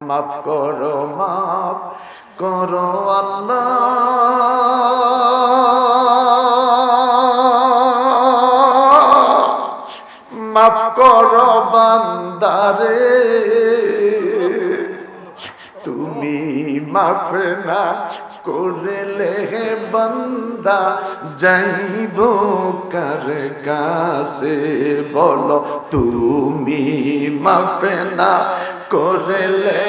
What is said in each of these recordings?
মাফ করো মাফ করো আল্লাহ। মাফ করো বান্দারে, তুমি মাফ না করলে বান্দা, যাইব কার কাছে বলো, তুমি মাফ না করলে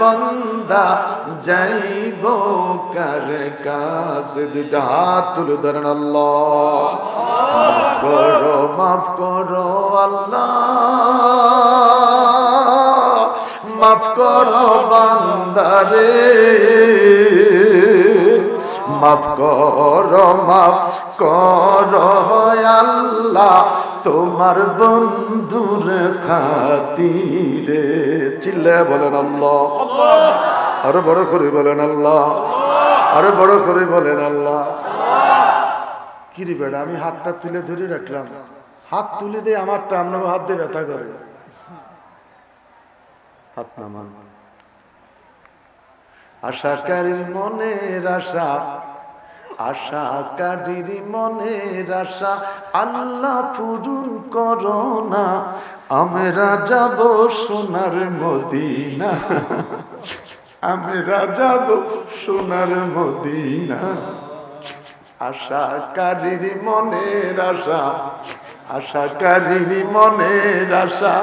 বান্দা যাইব কার কাছে? দুটা হাত তুলে ধরেন আল্লাহ। করো, মাফ করো, আল্লাহ। মাফ করো বান্দারে মাফ করো মাফ করো আল্লাহ। তোমার বন্ধুর খাতিরে চিল্লে বলেন আল্লাহ। আরও বড় করে বলেন আল্লাহ। আরও বড় করে বলেন আল্লাহ। কিরি বেড়া আমি হাতটা তুলে ধরে রাখলাম। হাত তুলে দিয়ে আমারটা আপনার হাত দিয়ে ব্যথা করে। হাত নামান। আশা আশাকারীর মনের আশা আশাকারীর মনের আশা? আল্লাহ পূরণ করো না। আমরা যাব সোনার মদিনা। আমরা যাব সোনার মদিনা। আশাকারীর মনের আশা? আশাকারীর মনের আশা?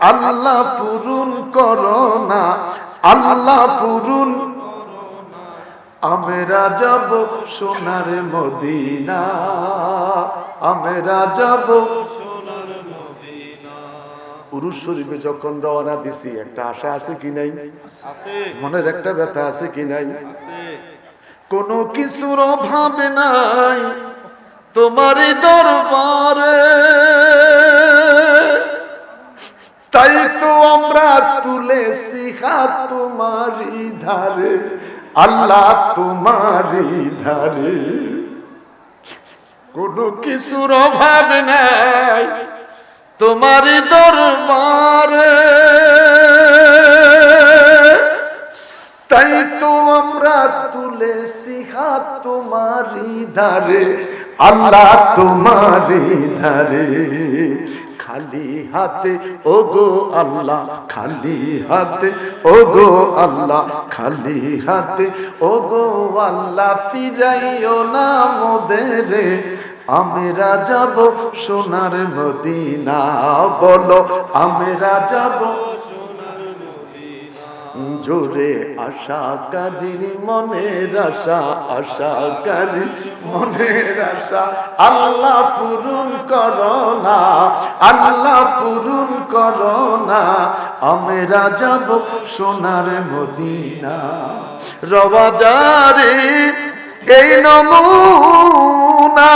আল্লাহ পূরণ করো না। আল্লাহ পূরণ আমরা যাব সোনার মদিনা। আমরা যাব পুরুষ শরীফে যখন রওনা দিছি একটা আশা আছে কি নাই? মনের একটা ব্যথা আছে কি নাই? কোনো কিছুর অভাব নাই তোমারই দরবারে। তাই তো আমরা তুলেছি হাত তোমারই ধারে। আল্লাহ তোমারই ধারে। কোনো কিছুর অভাব নাই তোমারই দরবারে। তাই তো আমরা তুলেছি হাত তোমারই ধারে, আল্লাহ তোমারই ধারে। খালি হাতে ও গো আল্লাহ, খালি হাতে ও গো আল্লাহ, খালি হাতে ও গো আল্লাহ, ফিরাইও না মোদেরে। আমরা যাব সোনার মদিনা, বলো আমরা যাব জোরে আশা কাদির মনের আশা আশা কারি, মনের আশা। আল্লাহ পূরণ করো না, আল্লাহ পূরণ করো না। আমরা যাব সোনার মদিনা। রবাজারে এই নমুনা।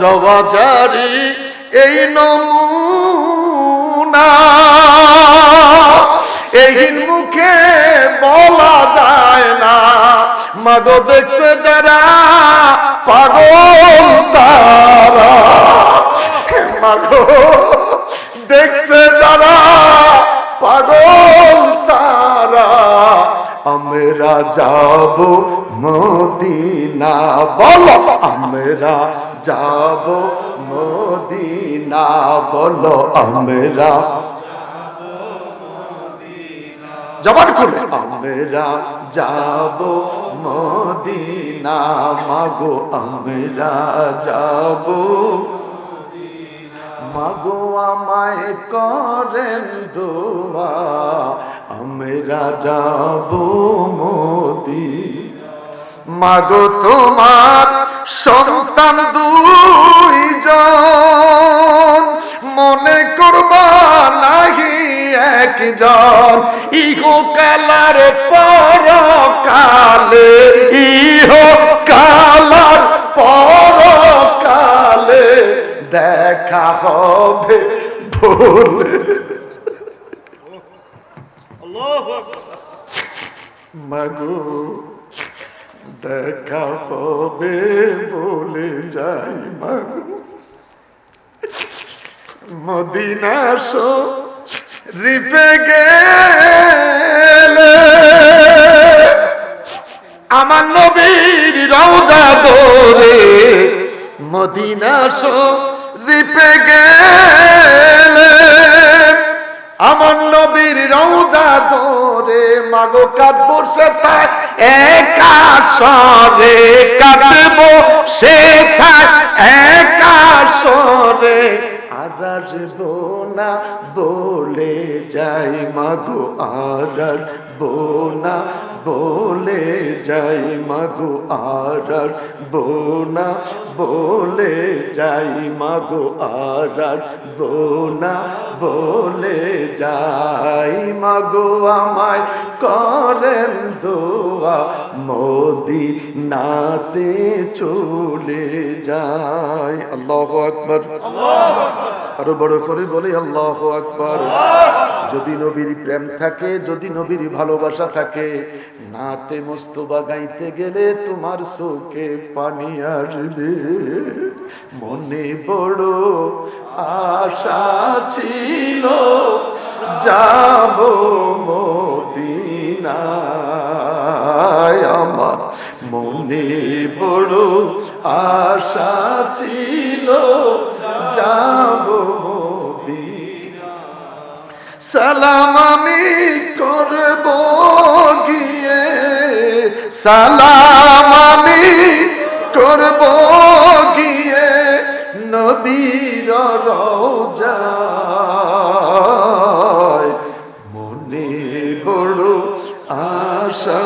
রবাজারি, এই নমুনা। এই মুখে বলা যায় না। মাগো দেখছে যারা পাগল তারা। মাগো দেখছে যারা পাগল তারা। আমরা যাব মদিনা। বলো, আমরা যাব মদিনা, বলো আমরা। জবান করে আমরা যাব মদিনা, মাগো আমরা যাব। মাগো আমায় করেন দোয়া, আমরা যাব মোদি মাগো তোমার সন্তান দুইজন। মনে করবা নাহি একজন। ইহো কালার পর কালে ইহো কালার পর কালে দেখা হবে বলে মাগো দেখা হবে বলে যাই মাগো মদিনা শো রিপে গেলে আমার নবীর রওজা দরে মদিনা শো রিপে গেলে আমার নবীর রওজা ধরে, মাগো কাঁদবো সে একা সরে কাটবো সে একা সরে আর আসব না বলে যাই, মাগো আর আসব না বলে যাই মাগো আর আসব না বলে যাই মাগো আর আসব না বলে যাই মাগো আমায় করেন দোয়া মোদি নাতে চলে যায় আল্লাহ আকবর। আরও বড় করে বলে আল্লাহ আকবর। যদি নবীর প্রেম থাকে, যদি নবীর ভালোবাসা থাকে, নাতে মোস্তবা গাইতে গেলে তোমার চোখে পানি আসবে। মনে বড় আশা ছিল, যাব আমার মনে বড় আশা ছিল সালাম আমি করব গিয়ে। সালাম আমি করব গিয়ে নবীর রোজায়। মনে বড় আশা।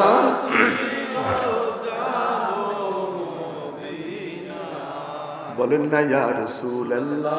বলেন না, ইয়া রাসূলুল্লাহ।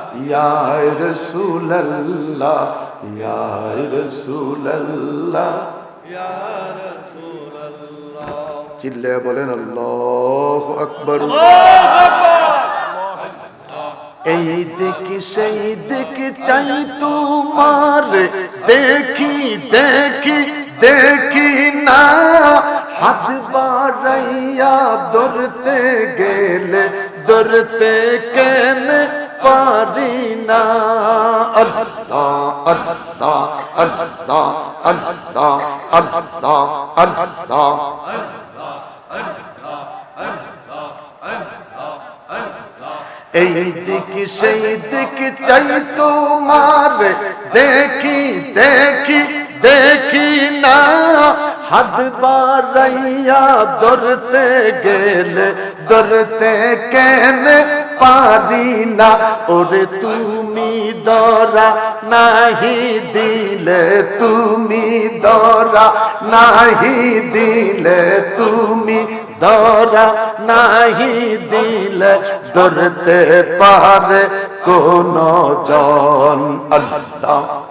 یا رسول اللہ یا رسول اللہ یا رسول اللہ چلے بولیں اللہ اکبر اللہ اکبر এই দেখি সেই দেখি চাই তোমার দেখি দেখি দেখি না হাত বাড়াইয়া দরতে গেলে দরতে কেন পারি না আল্লাহ আল্লাহ আল্লাহ আল্লাহ আল্লাহ আল্লাহ এই দিকে সেই দিকে চাই তোমার দেখি দেখি দেখি না হাত বাড়াইয়া ধরতে গেলে ধরতে কেন পারি না। ওরে তুমি দরা নাহি দিলে তুমি দরা নাহি দিলে তুমি দরা নাহি দিলে ধরতে পারে কোন জন আল্লাহ।